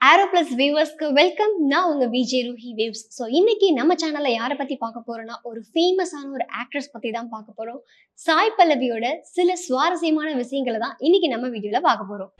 ஆரோ plus வியூவர்ஸ்க்கு welcome நான் உங்க Vijay Ruhi waves so இன்னைக்கு நம்ம சேனல்ல யாரை பத்தி பார்க்க போறோம்னா ஒரு ஃபேமஸான ஒரு ஆக்ட்ரஸ் பத்தி தான் பார்க்க போறோம். சாய் பல்லவியோட சில சுவாரஸ்யமான விஷயங்களை தான் இன்னைக்கு நம்ம வீடியோல பார்க்க போறோம்.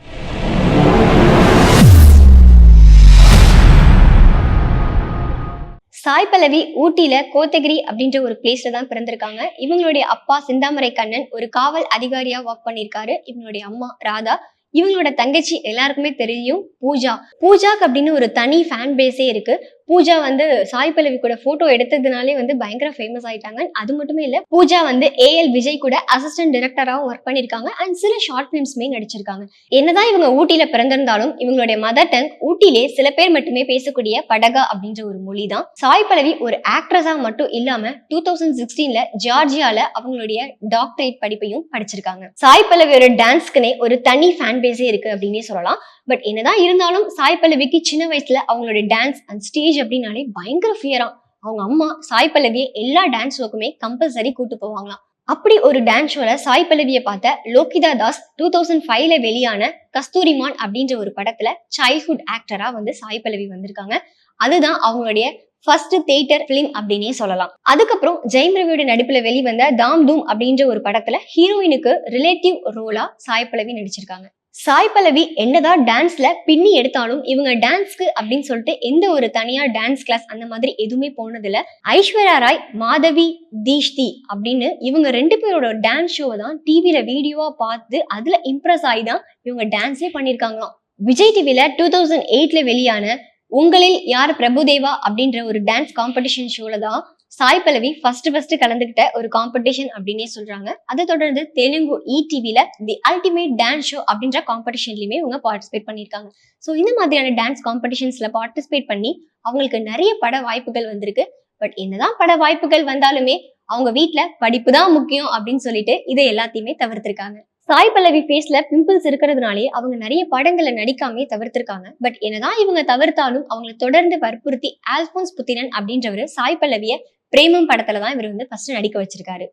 சாய் பல்லவி ஊட்டியில கோத்தகிரி அப்படின்ற ஒரு பிளேஸ்ல தான் பிறந்திருக்காங்க. இவங்களுடைய அப்பா சிந்தாமரை கண்ணன் ஒரு காவல் அதிகாரியா ஒர்க் பண்ணியிருக்காரு. இவங்களுடைய அம்மா ராதா. இவங்களோட தங்கச்சி எல்லாருக்குமே தெரியும் பூஜா. பூஜாக்கு அப்படின்னு ஒரு தனி ஃபேன் பேஸே இருக்கு. பூஜா வந்து சாய் பல்லவி கூட போட்டோ எடுத்ததுனாலே வந்து பயங்கர ஃபேமஸ் ஆயிட்டாங்க. அது மட்டுமே இல்ல பூஜா வந்து ஏஎல் விஜய் கூட அசிஸ்டன்ட் டிரெக்டராகவும் ஒர்க் பண்ணிருக்காங்க அண்ட் சில ஷார்ட் ஃபிலிம்ஸ்மே நடிச்சிருக்காங்க. என்னதான் இவங்க ஊட்டியில பிறந்திருந்தாலும் இவங்களுடைய மதர் டங் ஊட்டியிலே சில பேர் மட்டுமே பேசக்கூடிய படகா அப்படின்ற ஒரு மொழி தான் சாய் பல்லவி ஒரு ஆக்ட்ரஸா மட்டும் இல்லாம டூ தௌசண்ட் சிக்ஸ்டீன்ல ஜார்ஜியால அவங்களுடைய டாக்டரேட் படிப்பையும் படிச்சிருக்காங்க. சாய் பல்லவியோட டான்ஸ்க்குனே ஒரு தனி ஃபேன் பேஸே இருக்கு அப்படின்னே சொல்லலாம். பட் என்னதான் இருந்தாலும் சாய் பல்லவிக்கு சின்ன வயசுல அவங்களுடைய டான்ஸ் அண்ட் ஸ்டேஜ் அப்படின்னாலே பயங்கர ஃபியரா அவங்க அம்மா சாய் பல்லவியை எல்லா டான்ஸ் ஷோக்குமே கம்பல்சரி கூட்டு போவாங்களாம். அப்படி ஒரு டான்ஸ் ஷோல சாய் பல்லவியை பார்த்த லோகிதா தாஸ் டூ தௌசண்ட் ஃபைவ்ல வெளியான கஸ்தூரிமான் அப்படின்ற ஒரு படத்துல சைல்ட்ஹுட் ஆக்டரா வந்து சாய் பல்லவி வந்திருக்காங்க. அதுதான் அவங்களுடைய ஃபர்ஸ்ட் தேட்டர் பிலிம் அப்படின்னே சொல்லலாம். அதுக்கப்புறம் ஜெயம் ரவியோட நடிப்புல வெளிவந்த தாம் தூம் அப்படின்ற ஒரு படத்துல ஹீரோயினுக்கு ரிலேட்டிவ் ரோலா சாய் பல்லவி நடிச்சிருக்காங்க. சாய் பல்லவி என்னதான் டான்ஸ்ல பின்னி எடுத்தாலும் இவங்க டான்ஸ்க்கு அப்படின்னு சொல்லிட்டு எந்த ஒரு தனியா டான்ஸ் கிளாஸ் அந்த மாதிரி எதுவுமே போனதில்ல. ஐஸ்வர்யா ராய் மாதவி தீஷ்தி அப்படின்னு இவங்க ரெண்டு பேரோட டான்ஸ் ஷோவை தான் டிவியில வீடியோவா பார்த்து அதுல இம்ப்ரெஸ் ஆகி தான் இவங்க டான்ஸே பண்ணியிருக்காங்களாம் விஜய் டிவில டூ தௌசண்ட் எயிட்ல வெளியான உங்களில் யார் பிரபுதேவா அப்படின்ற ஒரு டான்ஸ் காம்படிஷன் ஷோல தான் சாய் பல்லவி ஃபர்ஸ்ட் ஃபர்ஸ்ட் கலந்துக்கிட்ட ஒரு காம்படிஷன் அப்படின்னே சொல்றாங்க. அதை தொடர்ந்து தெலுங்கு இ டிவில தி அல்டிமேட் டான்ஸ் ஷோ அப்படின்ற காம்படிஷன்லயுமே இவங்க பார்ட்டிசிபேட் பண்ணியிருக்காங்க. ஸோ இந்த மாதிரியான டான்ஸ் காம்படிஷன்ஸ்ல பார்ட்டிசிபேட் பண்ணி அவங்களுக்கு நிறைய பட வாய்ப்புகள் வந்திருக்கு. பட் என்னதான் பட வாய்ப்புகள் வந்தாலுமே அவங்க வீட்டுல படிப்பு தான் முக்கியம் அப்படின்னு சொல்லிட்டு இதை எல்லாத்தையுமே தவிர்த்திருக்காங்க. சாய் பல்லவி ஃபேஸ்ல பிம்பிள்ஸ் இருக்கிறதுனாலே அவங்க நிறைய படங்களை நடிக்காமே தவிர்த்திருக்காங்க. பட் என்னதான் இவங்க தவிர்த்தாலும் அவங்களை தொடர்ந்து வற்புறுத்தி ஆல்போன்ஸ் புத்திரன் அப்படின்றவர் சாய் பல்லவிய பிரேமம் படத்துல தான் இவர் வந்து ஃபர்ஸ்ட் நடிக்க வச்சிருக்காரு.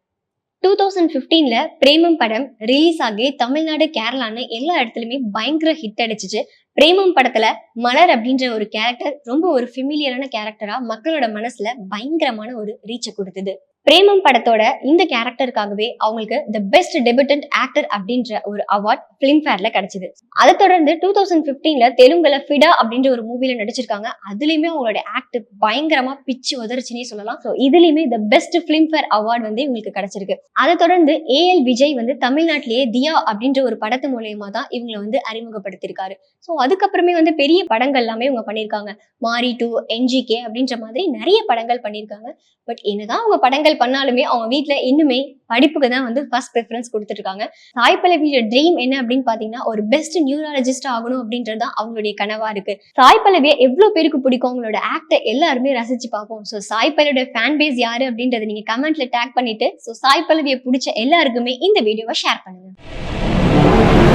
டூ தௌசண்ட் ஃபிஃப்டீன்ல பிரேமம் படம் ரிலீஸ் ஆகி தமிழ்நாடு கேரளான்னு எல்லா இடத்துலயுமே பயங்கர ஹிட் அடிச்சிச்சு. பிரேமம் படத்துல மலர் அப்படின்ற ஒரு கேரக்டர் ரொம்ப ஒரு ஃபெமிலியரான கேரக்டரா மக்களோட மனசுல பயங்கரமான ஒரு ரீச்சை கொடுத்தது. பிரேமம் படத்தோட இந்த கேரக்டருக்காகவே அவங்களுக்கு த பெஸ்ட் டெபியூட்டன்ட் ஆக்டர் அப்படின்ற ஒரு அவார்ட் பிலிம்ஃபேர்ல கிடைச்சது. அதை தொடர்ந்து டூ தௌசண்ட் பிப்டீன்ல தெலுங்குல ஃபிடா அப்படின்ற ஒரு மூவில நடிச்சிருக்காங்க. அதுலயுமே அவங்களோட ஆக்ட் பயங்கரமா பிச்சு உதறிச்சுனே சொல்லலாம். ஸோ இதுலயுமே த பெஸ்ட் பிலிம்ஃபேர் அவார்ட் வந்து இவங்களுக்கு கிடைச்சிருக்கு. அதை தொடர்ந்து ஏஎல் விஜய் வந்து தமிழ்நாட்டிலேயே தியா அப்படின்ற ஒரு படத்து மூலயமா தான் இவங்களை வந்து அறிமுகப்படுத்தியிருக்காரு. ஸோ அதுக்கப்புறமே வந்து பெரிய படங்கள் எல்லாமே இவங்க பண்ணியிருக்காங்க. மாரி டூ என்ஜிகே அப்படின்ற மாதிரி நிறைய படங்கள் பண்ணியிருக்காங்க. பட் என்னதான் அவங்க படங்கள் பண்ணாலுமே அவங்க வீட்டில் இன்னுமே படிப்புக்கு தான் வந்து ஃபர்ஸ்ட் ப்ரிஃபரன்ஸ் கொடுத்துருக்காங்க தாய் சாய் பல்லவியோட ட்ரீம் என்ன அப்படின்னு பார்த்தீங்கன்னா ஒரு பெஸ்ட் நியூராலஜிஸ்ட் ஆகணும் அப்படின்றது தான் அவங்களுடைய கனவா இருக்கு. சாய் பல்லவியை எவ்வளோ பேருக்கு பிடிக்கும்? அவங்களோட ஆக்டை எல்லாருமே ரசிச்சு பார்ப்போம். ஸோ சாய் பல்லவியோட ஃபேன் பேஸ் யாரு அப்படின்றத நீங்க கமெண்ட்ல டேக் பண்ணிட்டு ஸோ சாய் பல்லவியை பிடிச்ச எல்லாருக்குமே இந்த வீடியோவை ஷேர் பண்ணுங்க.